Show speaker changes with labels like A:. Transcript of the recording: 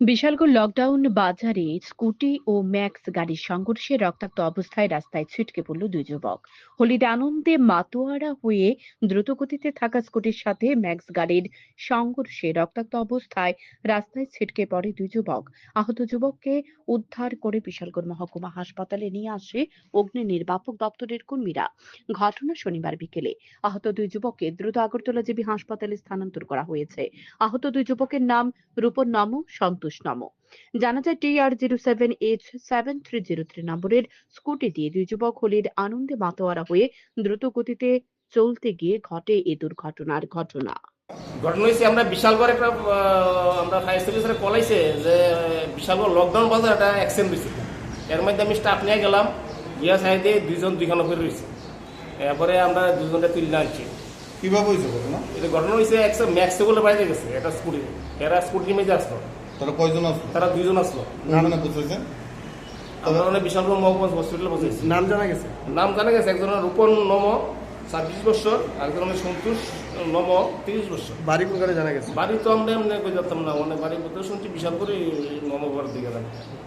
A: Bishalgarh lockdown বাজারে scooty ও max গাড়ির সংঘর্ষে রক্তাক্ত অবস্থায় রাস্তায় ছিটকে পড়ল দুই যুবক। হোলির আনন্দে মাতোয়ারা হয়ে দ্রুতগতিতে থাকা স্কুটির সাথে ম্যাক্স গাড়ির সংঘর্ষে রক্তাক্ত অবস্থায় রাস্তায় ছিটকে পড়ে দুই যুবক। আহত যুবককে উদ্ধার করে বিশালগড় মহকুমা হাসপাতালে নিয়ে আসে অগ্নি নির্বাপক দপ্তরের কর্মীরা। ঘটনা শনিবার বিকেলে। আহত দুই যুবককে দ্রুত আগরতলা জেবি হাসপাতালে স্থানান্তর করা হয়েছে। আহত দুই যুবকের নাম রূপন নম সন্তোষ নম জানা যায় T R zero seven H seven three zero three নম্বরের স্কুটি দিয়ে দুই যুবক হোলির আনন্দে মাতোয়ারা হয়ে দ্রুত গতিতে চলতে গিয়ে ঘটে এ দুর্ঘটনার ঘটনা।
B: ঘটনা হয়েছে আমরা বিশালগড় একটা আমরা ফায়ার সার্ভিসের কলাইছে যে বিশালগড় লকডাউন বাজার একটা অ্যাক্সিডেন্ট হয়েছে এর মধ্যে আমি স্টাফ নিয়ে গেলাম গিয়া সাইডে দুইজন দুইখানে করে রয়েছে এরপরে আমরা দুজনটা তুলে আনছি।
C: কীভাবে হয়েছে ঘটনা?
B: এটা ঘটনা হয়েছে একশো ম্যাক্সে বলে বাইরে গেছে একটা স্কুটি। এরা স্কুটি মেজে আসলো।
C: তারা কয়জন আসলো?
B: তারা দুইজন আসলো।
C: নামে বুঝেছে
B: আমরা মানে বিশালগড় মহকুমা হসপিটালে বসেছি।
D: নাম জানা গেছে?
B: নাম জানা গেছে একজনের রূপন নম ছাব্বিশ বছর আরেকজনের সন্তোষ নম তিরিশ বছর।
D: বাড়ি কোনখানে জানা গেছে?
B: বাড়ি তো আমরা এমনি কই যেতাম না মানে বাড়ি কোথাও শুনছি বিশাল করে ঘর দিকে গেলাম